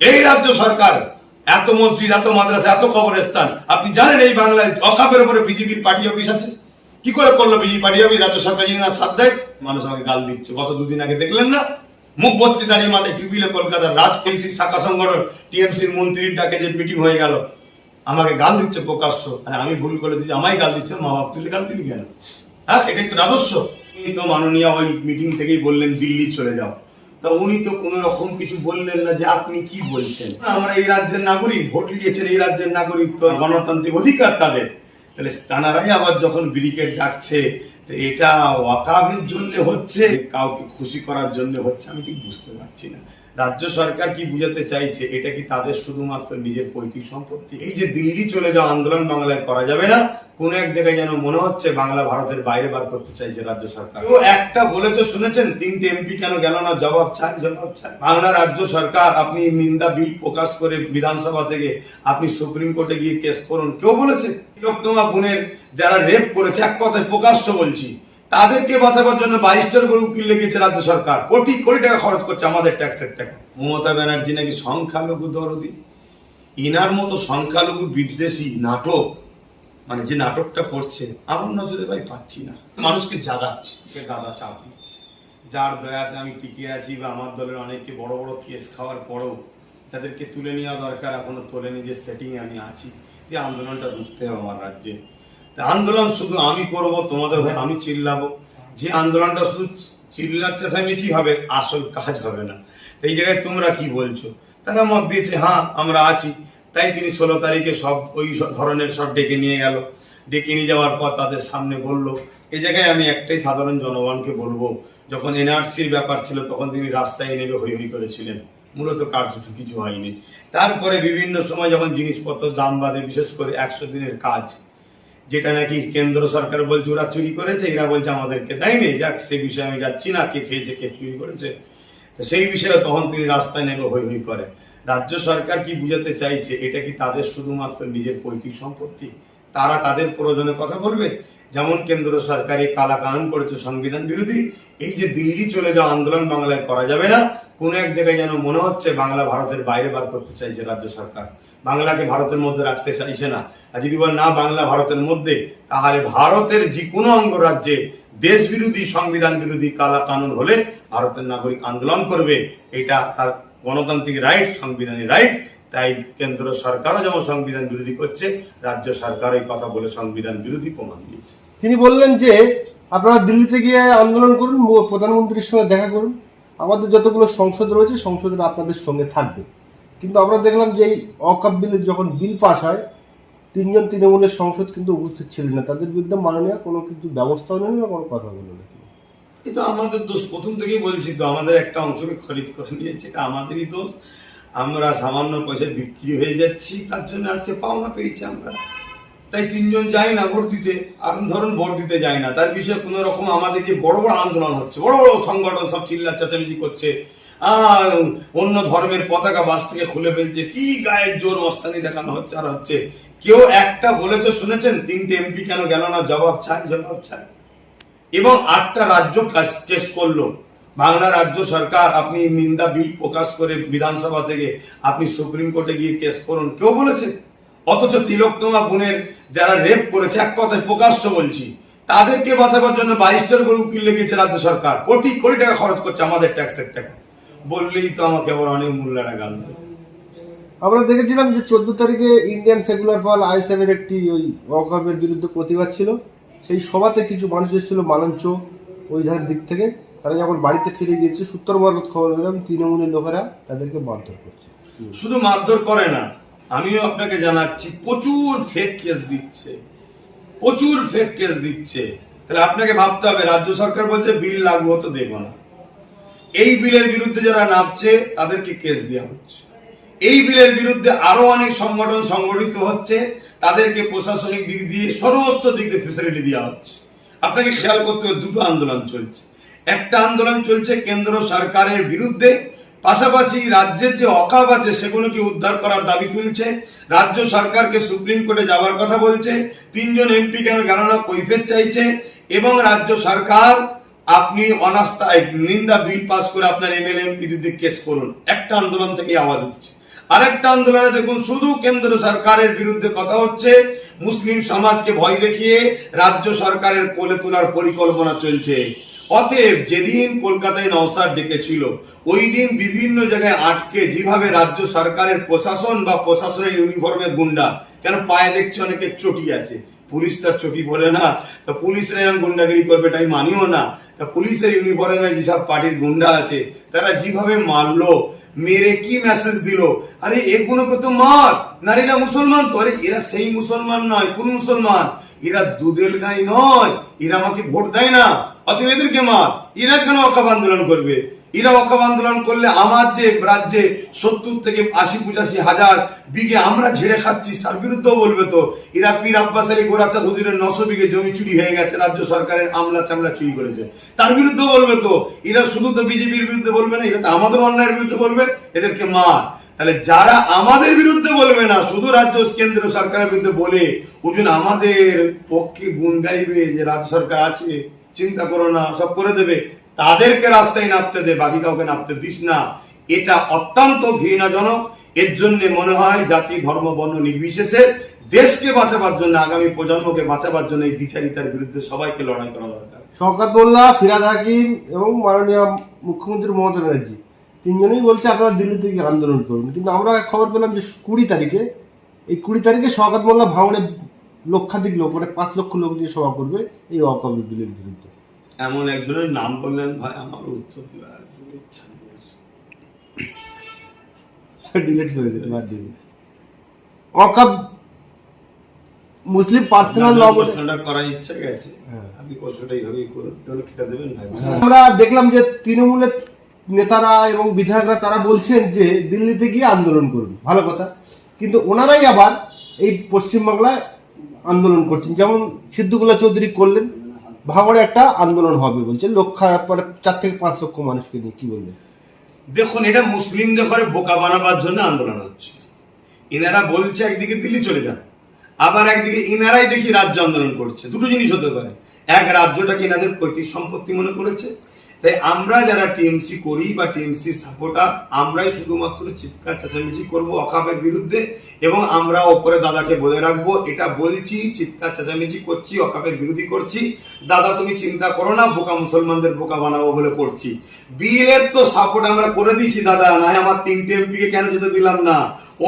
এই রাজ্য সরকার, এত মসজিদ, এত মাদ্রাসা, এত কবরস্থান, আপনি জানেন এই বাংলায় অকাপের উপরে বিজেপির পার্টি অফিস আছে? কি করে করল বিজেপি পার্টি অফিস? রাজ্য সরকার যদি না সাথ দেয়, মানুষ আমাকে গাল দিচ্ছে। গত দুদিন আগে দেখলেন না? মুখ ভর্তি দাঁড়িয়ে মাথায় টিভিলে কলকাতার রাজ টিএমসি শাখা সংগঠন, টিএমসির মন্ত্রীর ডাকে যে মিটিং হয়ে গেল, আমাকে গাল দিচ্ছে প্রকাশ্য। আরে আমি ভুল করে দিচ্ছি আমায় গাল দিচ্ছে, মা বাপ তুলে গাল দিলি কেন? হ্যাঁ এটাই তো রাজস্ব। তো মাননীয় ওই মিটিং থেকেই বললেন, দিল্লি চলে যাও। তা উনি তো কোনো রকম কিছু বললেন না যে আপনি কি বলছেন। আমরা এই রাজ্যের নাগরিক, ভোট দিয়েছেন এই রাজ্যের নাগরিক, তো গণতান্ত্রিক অধিকার তাদের। তাহলে তানারাই আবার যখন ব্রিগেড ডাকছে এটা ওয়াকাবের জন্য হচ্ছে, কাউকে খুশি করার জন্য হচ্ছে, আমি ঠিক বুঝতে পারছি না। রাজ্য সরকার কি বুঝাতে চাইছে, এটা কি তাদের শুধুমাত্র নিজের পৈতৃক সম্পত্তি? এই যে দিল্লি চলে যাওয়া আন্দোলন বাংলায় করা যাবে না, কোন এক জায়গায় যেন মনে হচ্ছে বাংলা ভারতের বাইরে বার করতে চাইছে রাজ্য সরকার। ও একটা বলেছে, শুনেছেন? তিনটে এমপি কেন গেল না? জবাব চাই জবাব চাই। বাংলা রাজ্য সরকার, আপনি নিন্দা, বিল প্রকাশ করে বিধানসভা থেকে আপনি সুপ্রিম কোর্টে গিয়ে কেস করুন। কেউ বলেছে? তিলোত্তমা বোনের যারা রেপ করেছে, এক কথায় প্রকাশ্য বলছি। তাদেরকে বাঁচাবার জন্য বাইশটার করে উকিল লেগেছে রাজ্য সরকার। কোটি কোটি টাকা খরচ করছে আমাদের ট্যাক্সের টাকা। মমতা ব্যানার্জি নাকি সংখ্যালঘু দরদি? ইনার মতো সংখ্যালঘু বিদ্বেষী নাটক মানে যে নাটকটা করছে আমার নজরে ভাই পাচ্ছি না। মানুষকে জাগাচ্ছে। দাদা চাপ দিচ্ছে? যার দয়াতে আমি টিকে আছি বা আমার দলের অনেকে বড় বড় কেস খাওয়ার পরেও তাদেরকে তুলে নেওয়া দরকার এখনও তোলেনি যে সেটিং আমি আছি। যে আন্দোলনটা রুখতে হবে আমার রাজ্যে। আন্দোলন শুধু আমি করব, তোমাদের হয়ে আমি চিল্লাবো। যে আন্দোলনটা শুধু চিল্লার চেঁচামেচি হবে? আসল কাজ হবে না। এই জায়গায় তোমরা কি বলছো? তারা মত দিয়েছে হ্যাঁ আমরা আছি। তাই তিনি ষোলো তারিখে সব ওই ধরনের সব ডেকে নিয়ে গেল। ডেকে নিয়ে যাওয়ার পর তাদের সামনে বলল এই জায়গায় আমি একটাই সাধারণ জনগণকে বলব। যখন এনআরসির ব্যাপার ছিল, তখন তিনি রাস্তায় নেমে হই হই করেছিলেন। মূলত কার্যত কিছু হয়নি। তারপরে বিভিন্ন সময় যখন জিনিসপত্র দাম বাড়ে বিশেষ করে একশো দিনের কাজ যেটা নাকি কেন্দ্র সরকার বলছে, ওরা চুরি করেছে, এরা বলছে আমাদেরকে দেয়নি। যাক, সে বিষয়ে আমি যাচ্ছি না, কে খেয়েছে, কে চুরি করেছে। সেই বিষয়ে তখন তিনি রাস্তায় নেমে হই হই করে রাজ্য সরকার কি বুঝাতে চাইছে, এটা কি তাদের শুধুমাত্র নিজের পৈতৃক সম্পত্তি? তারা তাদের প্রয়োজনে কথা বলবে? যেমন কেন্দ্র সরকার এই কালা কানুন করেছে সংবিধান বিরোধী, এই যে দিল্লি চলে যাওয়া আন্দোলন বাংলায় করা যাবে না, কোন এক জায়গায় যেন মনে হচ্ছে বাংলা ভারতের বাইরে বার করতে চাইছে রাজ্য সরকার। বাংলাকে ভারতের মধ্যে রাখতে চাইছে না। আর যদি বল না, বাংলা ভারতের মধ্যে, তাহলে ভারতের যে কোনো অঙ্গরাজ্যে দেশ বিরোধী সংবিধান বিরোধী কালা কানুন হলে ভারতের নাগরিক আন্দোলন করবে। এটা তার গণতান্ত্রিক রাইট সংবিধানের রাইট। তাই কেন্দ্র সরকারও যেমন সংবিধান বিরোধী করছে, রাজ্য সরকার এই কথা বলে সংবিধান বিরোধী প্রমাণ দিয়েছে। তিনি বললেন যে, আপনারা দিল্লিতে গিয়ে আন্দোলন করুন, প্রধানমন্ত্রীর সঙ্গে দেখা করুন। আমাদের যতগুলো সংসদ রয়েছে, সংসদের আপনাদের সঙ্গে থাকবে। কিন্তু আমরা দেখলাম যে এই অকাপ বিলের যখন বিল পাস হয়, তিনজন তৃণমূলের সংসদ কিন্তু উপস্থিত ছিলেন না। তাদের বিরুদ্ধে মাননীয় কোনো কিছু ব্যবস্থাও নেই না কোনো কথা বলে তো আমাদের দোষ, প্রথম থেকেই বলছি তো, আমাদের একটা অংশকে খরিদ করে নিয়েছে, এটা আমাদেরই দোষ। আমরা সামান্য পয়সায় বিক্রি হয়ে যাচ্ছি, তার জন্য আজকে পাওনা পেয়েছি আমরা। তাই তিনজন যাই না ভোট দিতে ধরুন ভোট দিতে যায় না, তার বিষয়ে কোনো রকম আমাদের যে বড় বড় আন্দোলন হচ্ছে, বড় বড় সংগঠন সব চিল্লা চেঁচামেচি করছে অন্য ধর্মের পতাকা বাস থেকে খুলে ফেলছে। কি গায়ের জোর মস্তানি দেখানো হচ্ছে আর হচ্ছে? কেউ একটা বলেছে, শুনেছেন? তিনটে এমপি কেন গেল না? জবাব চাই জবাব চাই। এবং আটটা রাজ্য কেস করল। বাংলা রাজ্য সরকার, আপনি নিন্দা, বিল প্রকাশ করে বিধানসভা থেকে আপনি সুপ্রিম কোর্টে গিয়ে কেস করুন। কেউ বলেছে? অথচ তিলোত্তমা বোনের যারা রেপ করেছে, এক কথায় প্রকাশ্য বলছি, তাদেরকে বাঁচাবার জন্য বাইশটার করে উকিল লেগেছে রাজ্য সরকার। কোটি কোটি টাকা খরচ করছে আমাদের ট্যাক্সের টাকা। বললেই তো আমাকে আবার অনেক মূল্যারা দেবে আমরা দেখেছিলাম যে চোদ্দ তারিখে ইন্ডিয়ান সেকুলার ফল আইএসএফের একটি ওই অকাপের বিরুদ্ধে প্রতিবাদ ছিল। সেই সভাতে কিছু মানুষ এসেছিল মালঞ্চ ওই ধার দিক থেকে। তারা যখন বাড়িতে ফিরে গিয়েছে সূত্র মারফত খবর পেলাম তৃণমূলের লোকেরা তাদেরকে মারধর করছে। শুধু মারধর করে না আমিও আপনাকে জানাচ্ছি প্রচুর ফেক কেস দিচ্ছে। প্রচুর ফেক কেস দিচ্ছে। তাহলে আপনাকে ভাবতে হবে রাজ্য সরকার বলছে বিল লাগু হতো দেবো না। এই বিলের বিরুদ্ধে যারা নামছে, তাদেরকে কেস দেওয়া হচ্ছে। এই বিলের বিরুদ্ধে আরও অনেক সংগঠন সংগঠিত হচ্ছে, তাদেরকে প্রশাসনিক দিক দিয়ে সমস্ত দিক দিয়ে ফেসিলিটি দেওয়া হচ্ছে। আপনাকে খেয়াল করতে হবে, দুটো আন্দোলন চলছে। একটা আন্দোলন চলছে কেন্দ্র সরকারের বিরুদ্ধে, পাশাপাশি রাজ্যের যে অকাপ আছে, সেগুলোকে উদ্ধার করার দাবি তুলছে। রাজ্য সরকারকে সুপ্রিম কোর্টে যাওয়ার কথা বলছে। তিনজন এমপি কেন গেল না কৈফের চাইছে? এবং রাজ্য সরকার আপনি অনাস্থা, এই নিন্দা বিল পাস করে আপনার এমএলএ বিরুদ্ধে কেস করুন। একটা আন্দোলন থেকেই আওয়াজ উঠছে। আরেকটা আন্দোলনে দেখুন, শুধু কেন্দ্র সরকারের বিরুদ্ধে কথা হচ্ছে। মুসলিম সমাজকে ভয় দেখিয়ে রাজ্য সরকারের কোলে তোলার পরিকল্পনা চলছে। অতএব যেদিন কলকাতায় নওসাদ ডেকেছিল ওই দিন বিভিন্ন জায়গায় আটকে যেভাবে রাজ্য সরকারের প্রশাসন বা প্রশাসনের ইউনিফর্মে গুন্ডা, কেন পায়ে দেখছি অনেকে চটি আছে। পুলিশ তার চটি বলে না। তা পুলিশরা এরকম গুন্ডাগিরি করবে তাই মানিও না। তা পুলিশের ইউনিফর্মে যেসব পার্টির গুন্ডা আছে, তারা যেভাবে মারলো, মেরে কি মেসেজ দিল, আরে এগুলোকে তো মার? নারীরা মুসলমান তো? আরে এরা সেই মুসলমান নয়, কোন মুসলমান? এরা দুধের গাই নয়, এরা আমাকে ভোট দেয় না, অতএব এদেরকে মার। এরা কেন অকাপ আন্দোলন করবে? এরা অকাপ আন্দোলন করলে আমার যে রাজ্যে সত্তর থেকে আশি, পঁচাশি হাজার বিঘে আমরা ঝেড়ে খাচ্ছি, তার বিরুদ্ধেও বলবে তো। এরা পীর আব্বাস আলী গোরাচাঁদ হুজুরের নশো বিঘে জমি চুরি হয়ে গেছে, রাজ্য সরকারের আমলা চামলা চুরি করেছে। তার বিরুদ্ধেও বলবে তো। এরা শুধু তো বিজেপির বিরুদ্ধে বলবে না, এরা তো আমাদের অন্যায়ের বিরুদ্ধে বলবে, এদেরকে মার। তাহলে যারা আমাদের বিরুদ্ধে বলবে না, শুধু রাজ্য কেন্দ্র সরকারের বিরুদ্ধে বলে ওজন আমাদের পক্ষে গুণ গাইবে, যে রাজ্য সরকার আছে, চিন্তা করো না, সব করে দেবে। তাদেরকে রাস্তায় নামতে দে, বাকি কাউকে নামতে দিস না। এটা অত্যন্ত ঘৃণাজনক। এর জন্য মনে হয় জাতি, ধর্ম, বর্ণ নির্বিশেষে দেশকে বাঁচাবার জন্য, আগামী প্রজন্মকে বাঁচাবার জন্য এই দ্বিচারিতার বিরুদ্ধে সবাইকে লড়াই করা দরকার। শওকত মোল্লা, ফিরাদ হাকিম এবং মাননীয় মুখ্যমন্ত্রী মমতা ব্যানার্জি, তিনজনেই বলছে আপনারা দিল্লি থেকে আন্দোলন করুন। কিন্তু আমরা খবর পেলাম যে কুড়ি তারিখে, এই কুড়ি তারিখে শওকত মোল্লা ভাঙড়ে লক্ষাধিক লোক মানে পাঁচ লক্ষ লোক নিয়ে সভা করবে, এই ওয়াকফ বিলের বিরুদ্ধে এমন একজনের নাম বললেন ভাই আমার উত্তর দেওয়ার কোনো ইচ্ছা ডিলেট মুসলিম পার্সোনাল ল প্রশ্নটা করার ইচ্ছা গেছে। হ্যাঁ। আপনি প্রশ্নটা এইভাবেই করুন তাহলে কেটে দেবেন ভাই? আমরা দেখলাম যে তৃণমূলের নেতারা এবং বিধায়করা তারা বলছেন যে দিল্লিতে গিয়ে আন্দোলন করুন ভালো কথা। কিন্তু ওনারাই আবার এই পশ্চিমবাংলায় আন্দোলন করছেন। যেমন সিদ্ধুকুল্লা চৌধুরী করলেন ভাঙড়ে একটা আন্দোলন হবে বলছে। লক্ষ মানে চার থেকে পাঁচ লক্ষ মানুষকে নিয়ে, কি বলবে দেখুন, এটা মুসলিমদের ঘরে বোকা বানাবার জন্য আন্দোলন হচ্ছে। এনারা বলছে, একদিকে দিল্লি চলে যান, আবার একদিকে এনারাই দেখি রাজ্য আন্দোলন করছে। দুটো জিনিস হতে পারে। এক, রাজ্যটাকে এনাদের পৈতৃক সম্পত্তি মনে করেছে তাই আমরা যারা টিএমসি করি বা টিএমসি সাপোর্টার আমরাই শুধুমাত্র চিৎকার, চেঁচামেচি করব অকাপের বিরুদ্ধে এবং আমরা ওপরে দাদাকে বলে রাখব, এটা বলছি, চিৎকার, চেঁচামেচি করছি, অকাপের বিরোধী করছি। দাদা, তুমি চিন্তা করো না, বোকা মুসলমানদের বোকা বানাবো বলে করছি। বিলের তো সাপোর্ট আমরা করে দিচ্ছি দাদা না আমার তিনটে এমপি কে কেন যেতে দিলাম না?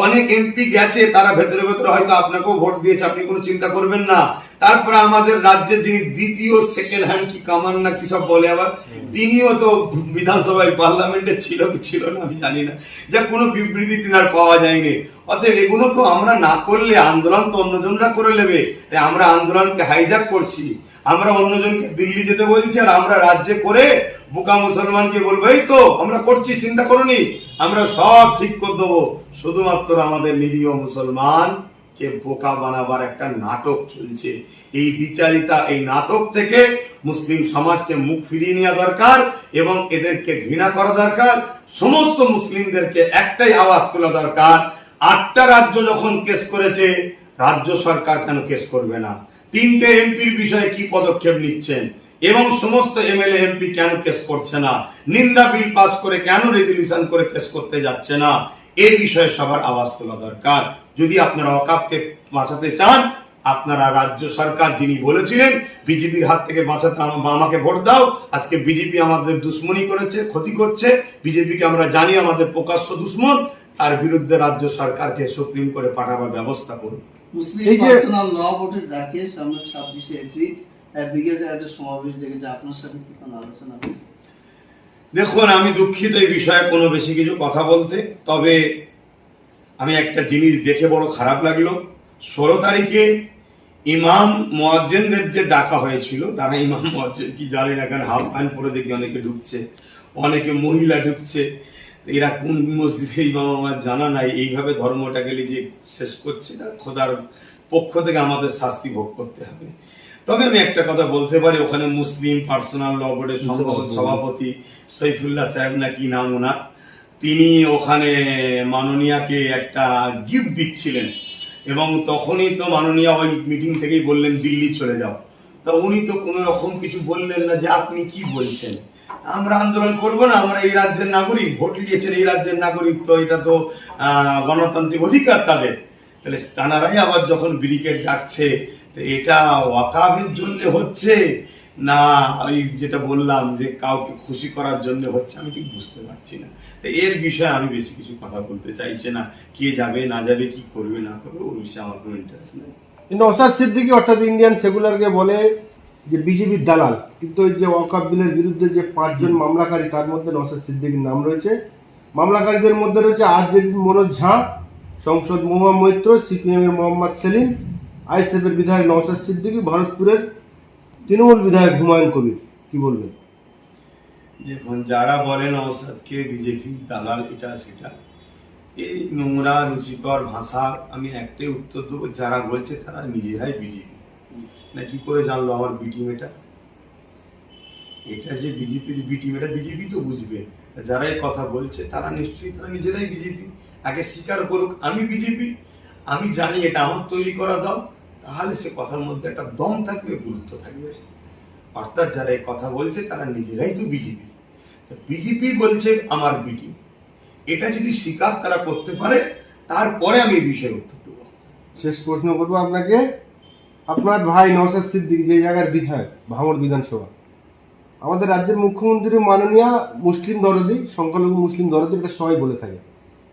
অনেক এমপি গেছে, তারা ভেতরে ভেতরে হয়তো আপনাকেও ভোট দিয়েছে, আপনি কোনো চিন্তা করবেন না। তারপরে আমাদের রাজ্যে যিনি দ্বিতীয় সেকেন্ড হ্যান্ড কি কামান না কি সব বলে আবার, তিনিও তো বিধানসভায় পার্লামেন্টে ছিল কি ছিল না আমি জানি না। যা কোনো বিবৃতি তিনার পাওয়া যায়নি। অতএব এগুলো তো আমরা না করলে আন্দোলন তো অন্যজনরা করে নেবে। তাই আমরা আন্দোলনকে হাইজ্যাক করছি। আমরা অন্যজনকে দিল্লি যেতে বলছি আর আমরা রাজ্যে করে বোকা মুসলমানকে বলব, এই তো, আমরা করছি, চিন্তা করুনি আমরা সব ঠিক করে দেবো। শুধুমাত্র আমাদের নিরীহ মুসলমান কে বোকা বানাবার একটা নাটক চলছে। এই বিচারিতা এই নাটক থেকে মুসলিম সমাজকে মুখ ফিরিয়ে নেওয়া দরকার এবং এদেরকে ঘৃণা করা দরকার। সমস্ত মুসলিমদেরকে একটাই আওয়াজ তোলা দরকার, আটটা রাজ্য যখন কেস করেছে, রাজ্য সরকার কেন কেস করবে না? তিনটে এমপির বিষয়ে কি পদক্ষেপ নিচ্ছেন? এবং সমস্ত এমএলএ, এমপি কেন কেস করছে না? নিন্দা বিল পাস করে কেন রেজলিউশন করে কেস করতে যাচ্ছে না? এই বিষয়ে সবার আওয়াজ তোলা দরকার। যদি আপনারা অকাপকে বাঁচাতে চান আপনারা রাজ্য সরকার যিনি বলেছিলেন বিজেপির হাত থেকে বাঁচাতে আমাকে ভোট দাও আজকে বিজেপি আমাদের দুশ্মনী করেছে ক্ষতি করছে বিজেপিকে আমরা জানি আমাদের প্রকাশ্য দুশ্মন তার বিরুদ্ধে রাজ্য সরকারকে সুপ্রিম কোর্টে পাঠাবার ব্যবস্থা করুন। মুসলিম এই যে- পার্সোনাল ল ভোটের ডাকে সামনে ছাব্বিশে এপ্রিল একটা সমাবেশ আপনার সাথে কি কোনো আলোচনা হয়েছে? দেখুন আমি দুঃখিত এই বিষয়ে কোনো বেশি কিছু কথা বলতে তবে আমি একটা জিনিস দেখে বড় খারাপ লাগল। ষোলো তারিখে ইমাম মোয়াজ্জেনদের যে ডাকা হয়েছিল তারা ইমাম মোয়াজ্জেন কি জানি না কারণ হাফ প্যান্ট পরে দেখি অনেকে ঢুকছে অনেকে মহিলা ঢুকছে। তো এরা কোন মসজিদে ইমাম আমার জানা নাই এইভাবে ধর্মটাকে নিজে শেষ করছে না খোদার পক্ষ থেকে আমাদের শাস্তি ভোগ করতে হবে। তবে আমি একটা কথা বলতে পারি ওখানে মুসলিম পার্সোনাল ল বোর্ডের সভাপতি সৈফুল্লাহ সাহেব নাকি নাম ওনার? তিনি ওখানে মাননীয়াকে একটা গিফট দিচ্ছিলেন। এবং তখনই তো মাননীয়া ওই মিটিং থেকেই বললেন, দিল্লি চলে যাও। তা উনি তো কোনো রকম কিছু বললেন না যে আপনি কি বলছেন। আমরা আন্দোলন করব না, আমরা এই রাজ্যের নাগরিক, ভোট দিয়েছেন এই রাজ্যের নাগরিক, তো এটা তো গণতান্ত্রিক অধিকার তাদের। তাহলে তানারাই আবার যখন ব্রিকেট ডাকছে, তো এটা ওয়াকাবের জন্য হচ্ছে। না ওই যেটা বললাম যে কাউকে খুশি করার জন্য হচ্ছে, আমি ঠিক বুঝতে পারছি না। তো এর বিষয়ে আমি বেশি কিছু কথা বলতে চাইছি না। কে যাবে, না যাবে, কি করবে, না করবে, ওর বিষয়ে আমার কোনো ইন্টারেস্ট নেই। নসাদ সিদ্দিকী, অর্থাৎ ইন্ডিয়ান সেকুলারকে বলে যে বিজেপির দালাল, কিন্তু ওই যে ওয়াকাব বিলের বিরুদ্ধে যে পাঁচজন মামলাকারী, তার মধ্যে নসাদ সিদ্দিকীর নাম রয়েছে। মামলাকারীদের মধ্যে রয়েছে আর জে মনোজ ঝা, সংসদ মহুয়া মৈত্র সিপিএম এর মোহাম্মদ সেলিম আইএসএফ এর বিধায়ক নওসাদ সিদ্দিকী, ভারতপুরের তৃণমূল বিধায়ক হুমায়ুন কবির, কি বলবেন? দেখুন, যারা বলেন অসাদকে বিজেপি দালাল, এটা সেটা। এই নোংরা, রুচিকর ভাষা, আমি একটাই উত্তর দেবো, যারা বলছে তারা নিজেরাই বিজেপি। না, কি করে জানলো আমার বি টিম এটা যে বিজেপির বি টিম এটা বিজেপি তো বুঝবে। যারা এই কথা বলছে, তারা নিশ্চয়ই, তারা নিজেরাই বিজেপি। আগে স্বীকার করুক, আমি বিজেপি। আমি জানি এটা আমার তৈরি করা দাও তাহলে সে কথার মধ্যে একটা দম থাকবে, গুরুত্ব থাকবে। অর্থাৎ যারা এই কথা বলছে, তারা নিজেরাই তো বিজেপি। বিজেপি বলছে, আমার বিটি। এটা যদি স্বীকার তারা করতে পারে, তারপরে আমি এই বিষয়ে উত্তর দেবো। শেষ প্রশ্ন করব আপনাকে। আপনার ভাই নওসাদ সিদ্দিকী যে জায়গার বিধায়ক, ভাঙড় বিধানসভা। আমাদের রাজ্যের মুখ্যমন্ত্রী মাননীয় মুসলিম দরদি, সংখ্যালঘু মুসলিম দরদি, এটা সবাই বলে থাকে।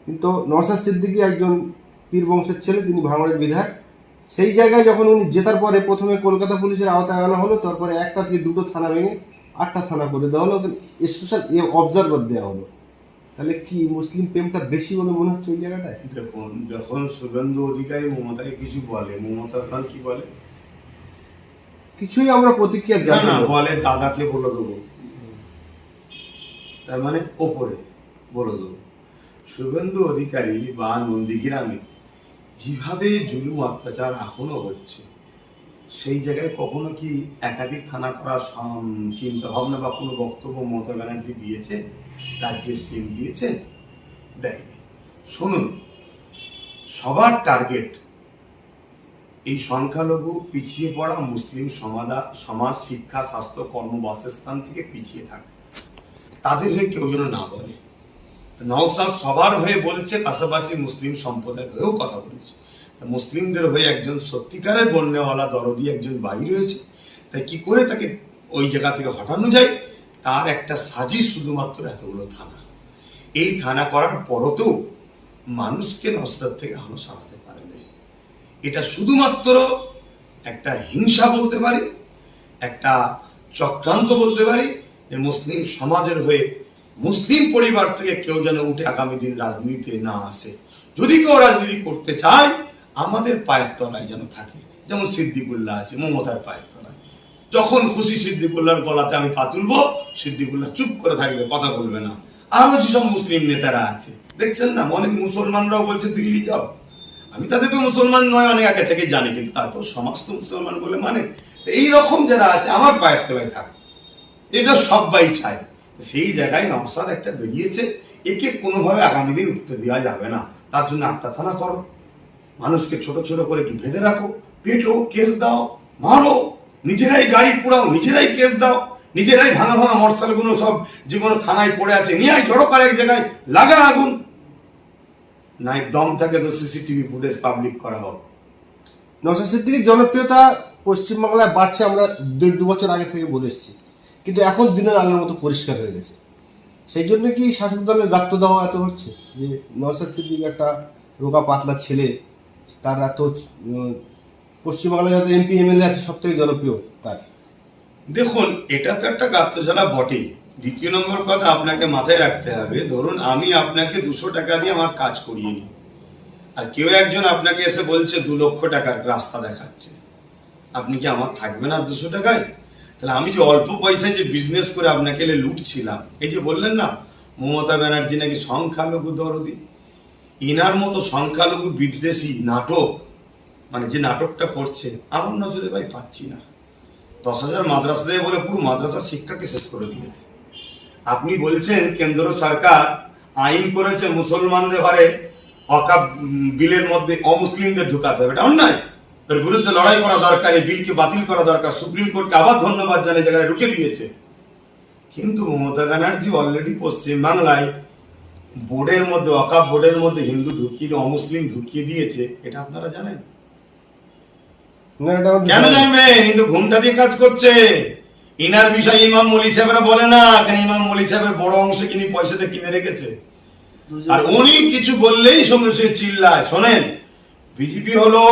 কিন্তু নওসাদ সিদ্দিকী একজন পীর বংশের ছেলে, তিনি ভাঙড়ের বিধায়ক। সেই জায়গায় যখন উনি জেতার পরে প্রথমে কলকাতা পুলিশের আওতায় আনা হলো তারপরে একটা থেকে দুটো থানা ভেঙে আটটা থানা করে দেওয়া হলো স্পেশাল অবজারভার দেওয়া হলো। তাহলে কি মুসলিম প্রেমটা বেশি বলে মনে হচ্ছে ওই জায়গাটায়? দেখুন যখন শুভেন্দু অধিকারী মমতাকে কিছু বলে মমতা খান কি বলে? কিছুই আমরা প্রতিক্রিয়া জানি না না। বলে দাদাকে বলে দেবো। তার মানে ওপরে বলে দেবো। শুভেন্দু অধিকারী বা নন্দীগ্রামে যেভাবে জুলুম অত্যাচার এখনও হচ্ছে, সেই জায়গায় কখনো কি একাধিক থানা করার চিন্তা ভাবনা বা কোনো বক্তব্য মমতা ব্যানার্জি দিয়েছে? রাজ্যের সিএম দিয়েছে? দেয়নি। শুনুন, সবার টার্গেট এই সংখ্যালঘু পিছিয়ে পড়া মুসলিম সমাদা, সমাজ, শিক্ষা, স্বাস্থ্য, কর্ম, বাসস্থান থেকে পিছিয়ে থাকে। তাদের হয়ে কেউ যেন না বলে। নওসাদ সবার হয়ে বলছে, পাশাপাশি মুসলিম সম্প্রদায়ের হয়েও কথা বলেছে। মুসলিমদের হয়ে একজন সত্যিকারের বন্যাওয়ালা দরদি একজন বাই রয়েছে তাই কি করে তাকে ওই জায়গা থেকে হটানো যায়? তার একটা সাজিশ শুধুমাত্র এতগুলো থানা। এই থানা করার পরতেও মানুষকে নস্তার থেকে এখনও সরাতে পারেনি। এটা শুধুমাত্র একটা হিংসা বলতে পারি, একটা চক্রান্ত বলতে পারি যে মুসলিম সমাজের হয়ে মুসলিম পরিবার থেকে কেউ যেন উঠে আগামী দিন রাজনীতিতে না আসে। যদি কেউ রাজনীতি করতে চায়, আমাদের পায়ের তলায় যেন থাকে। যেমন সিদ্দিকুল্লাহ আছে, মমতার পায়ের তলায়। যখন খুশি সিদ্দিকুল্লাহর গলাতে আমি পা তুলবো, সিদ্দিকুল্লাহ চুপ করে থাকবে, কথা বলবে না। আরও যেসব মুসলিম নেতারা আছে, দেখছেন না? অনেক মুসলমানরাও বলছে, দিল্লি যাও। আমি তাদেরকে মুসলমান নয়, অনেক আগে থেকে জানি, কিন্তু তারপর সমাজ তো মুসলমান বলে মানে। তো এই রকম যারা আছে, আমার পায়ের তলায় থাক। এটা সবাই চায়। সেই জায়গায় নওসাদ একটা বেরিয়েছে। একে কোনোভাবে আগামী দিন উঠতে দেওয়া যাবে না। তার জন্য আটটা থানা করো। মানুষকে ছোট ছোট করে কি বেঁধে রাখো? পেটো, কেস দাও, মারো। নিজেরাই গাড়ি পোড়াও, নিজেরাই কেস দাও। নিজেরাই ভাঙা ভাঙা মোটরসাইকেলগুলো সব কোনো থানায় পড়ে আছে। নিয়ে আয় জড়ো এক জায়গায়, লাগা আগুন। নাই দম থাকে তো সিসিটিভি ফুটেজ পাবলিক করা হোক। নওশাদ সিদ্দিকীর জনপ্রিয়তা পশ্চিমবাংলায় বাড়ছে, আমরা দেড় দু বছর আগে থেকে বলে এসেছি। কিন্তু এখন দিনের আলোর মতো পরিষ্কার হয়ে গেছে। সেই জন্য কি শাসক দলের গাত্র দেওয়া এত হচ্ছে? যে নওশাদ সিদ্দিক একটা রোগা পাতলা ছেলে, তার এত পশ্চিমবাংলায় যত এমপি, এমএলএ আছে, সব থেকে জনপ্রিয় তার। দেখুন, এটা তো একটা গাত্রজালা বটেই। দ্বিতীয় নম্বর কথা আপনাকে মাথায় রাখতে হবে, ধরুন আমি আপনাকে দুশো টাকা দিয়ে আমার কাজ করিয়ে নিই। আর কেউ একজন আপনাকে এসে বলছে, দু লক্ষ টাকার রাস্তা দেখাচ্ছে। আপনি কি আমার থাকবে না দুশো টাকায়? তাহলে আমি যে অল্প পয়সায় যে বিজনেস করে আপনাকে এলে লুটছিলাম এই যে বললেন না মমতা ব্যানার্জি নাকি সংখ্যালঘু দরদি? ইনার মতো সংখ্যালঘু বিদ্বেষী নাটক মানে যে নাটকটা করছে আমার নজরে ভাই পাচ্ছি না। দশ হাজার মাদ্রাসা দেবে বলে পুরো মাদ্রাসা শিক্ষাকে শেষ করে দিয়েছে। আপনি বলছেন কেন্দ্র সরকার আইন করেছে মুসলমানদের ঘরে উম, বিলের মধ্যে অমুসলিমদের ঢুকাতে হবে এটা অন্যায়। তার বিরুদ্ধে লড়াই করা দরকার এই বিলকে বাতিল করা দরকার। সুপ্রিম কোর্টকে আবার ধন্যবাদ জানিয়ে জায়গায় ঢুকে দিয়েছে। কিন্তু মমতা ব্যানার্জি অলরেডি পশ্চিম বাংলায় বোর্ডের মধ্যে অকাপ বোর্ডের মধ্যে হিন্দু ঢুকিয়ে দিয়ে অমুসলিম ঢুকিয়ে দিয়েছে। এটা আপনারা জানেন? কেন জানবেন? কিন্তু ঘুমটা দিয়ে কাজ করছে। ইনার বিষয় ইমাম মলি সাহেবরা বলে না কেন ইমাম মলি সাহেবের বড় অংশ কিনি পয়সাতে কিনে রেখেছে। আর উনি কিছু বললেই সঙ্গে সঙ্গে চিল্লায়। শোনেন বিজেপি হলো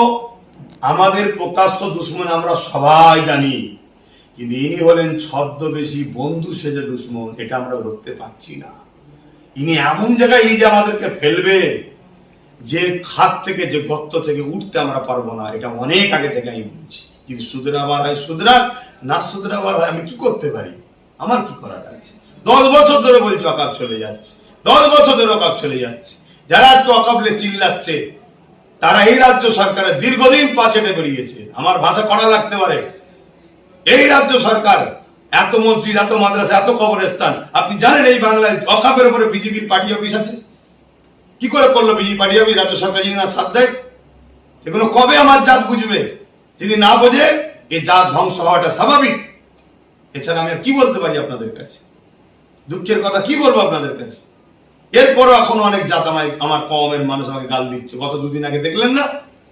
আমাদের প্রকাশ্য দুশ্মন আমরা সবাই জানি, কিন্তু ইনি হলেন ছদ্মবেশী বন্ধু সেজে দুশ্মন, এটা আমরা ধরতে পারছি না। ইনি এমন জায়গায় নিজে আমাদেরকে ফেলবে, যে খাত থেকে, যে গর্ত থেকে উঠতে আমরা পারব না, এটা অনেক আগে থেকে আমি বলছি। যদি সুদরাবার হয়, সুদরাক, না সুদরাবার হয়, আমি কি করতে পারি? আমার কি করার আছে? দশ বছর ধরে বলছি অকাপ চলে যাচ্ছে, দশ বছর ধরে অকাপ চলে যাচ্ছে। যারা আজকে অকাপলে চিল্লাচ্ছে তারা এই রাজ্য সরকারের দীর্ঘদিন পাচেটে বেরিয়েছে। আমার ভাষা কড়া লাগতে পারে। এই রাজ্য সরকার, এত মসজিদ, এত মাদ্রাসা, এত কবরস্থান, আপনি জানেন এই বাংলায় অকাপের উপরে বিজেপির পার্টি অফিস আছে? কি করে করল বিজেপি পার্টি অফিস? রাজ্য সরকার যদি না সাথ দেয় এগুলো কবে আমার জাত বুঝবে? যদি না বোঝে, এই জাত ধ্বংস হওয়াটা স্বাভাবিক। এছাড়া আমি আর কি বলতে পারি আপনাদের কাছে? দুঃখের কথা কি বলব আপনাদের কাছে? এরপরও এখন অনেক জাত আমায় আমার কমের মানুষ আমাকে গাল দিচ্ছে। গত দুদিন আগে দেখলেন না?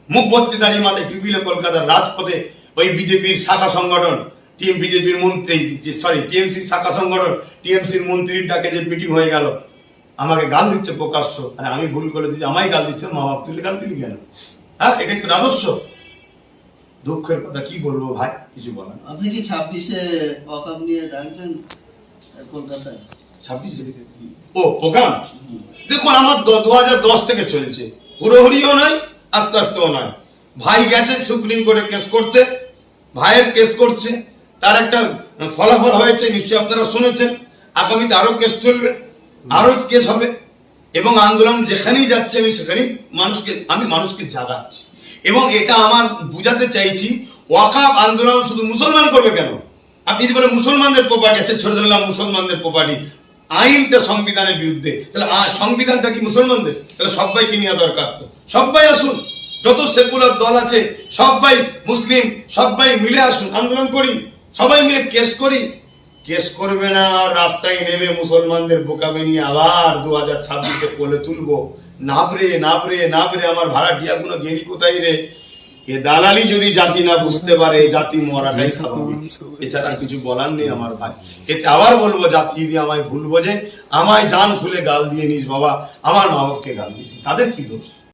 মুখ ভর্তি দাঁড়িয়ে মাথায় টুপিলে কলকাতার রাজপথে ওই বিজেপির শাখা সংগঠন, টিএম বিজেপির মন্ত্রী সরি টিএমসি শাখা সংগঠন, টিএমসির মন্ত্রীর ডাকে যে মিটিং হয়ে গেল, আমাকে গাল দিচ্ছে প্রকাশ্য। আরে আমি ভুল করে দিচ্ছি আমায় গাল দিচ্ছে, মা বাপ তুলে গাল দিলি কেন? হ্যাঁ এটাই তো রাজস্ব। দুঃখের কথা, কি বলব ভাই? কিছু বলার আপনি কি ছাব্বিশে নিয়ে ডাকবেন কলকাতায়? ও, প্রোগ্রাম? দেখুন, আমার দু হাজার দশ থেকে চলছে। হুড়োহুড়িও নয়, আস্তে আস্তেও নয়। ভাই গেছে সুপ্রিম কোর্টে কেস করতে, ভাইয়ের কেস করছে। তার একটা ফলাফল হয়েছে, নিশ্চয়ই আপনারা শুনেছেন। আগামীতে আরও কেস চলবে আরও কেস হবে। এবং আন্দোলন যেখানেই যাচ্ছে, আমি সেখানেই মানুষকে, আমি মানুষকে জাগাচ্ছি। এবং এটা আমার বুঝাতে চাইছি ওয়াকাব আন্দোলন শুধু মুসলমান করবে কেন? আপনি যদি বলেন মুসলমানদের প্রপার্টি আছে, ছোট মুসলমানদের প্রপার্টি আইনটা সংবিধানের বিরুদ্ধে। তাহলে সংবিধানটা কি মুসলমানদের? তাহলে সবাইকে নেওয়া দরকার তো। সবাই আসুন, যত সেকুলার দল আছে সবাই মুসলিম সবাই মিলে আসুন, আন্দোলন করি, সবাই মিলে কেস করি। কেস করবে না, রাস্তায় নেমে মুসলমানদের বোকামে নিয়ে আবার দু হাজার ছাব্বিশে কোলে তুলবো। নাবরে নাবরে নাবরে আমার ভাড়াটিয়া গুলো গেলি কোথায় রে? এ দালালি যদি জাতি না বুঝতে পারে জাতি মরাটাই স্বাভাবিক। এছাড়া কিছু বলার নেই আমার ভাই। এতে আবার বলব, জাতি যদি আমায় ভুল বোঝে, আমায় জান খুলে গাল দিয়ে নিস বাবা, আমার মা বাপকে গাল দিয়েছি। তাদের কি দোষ?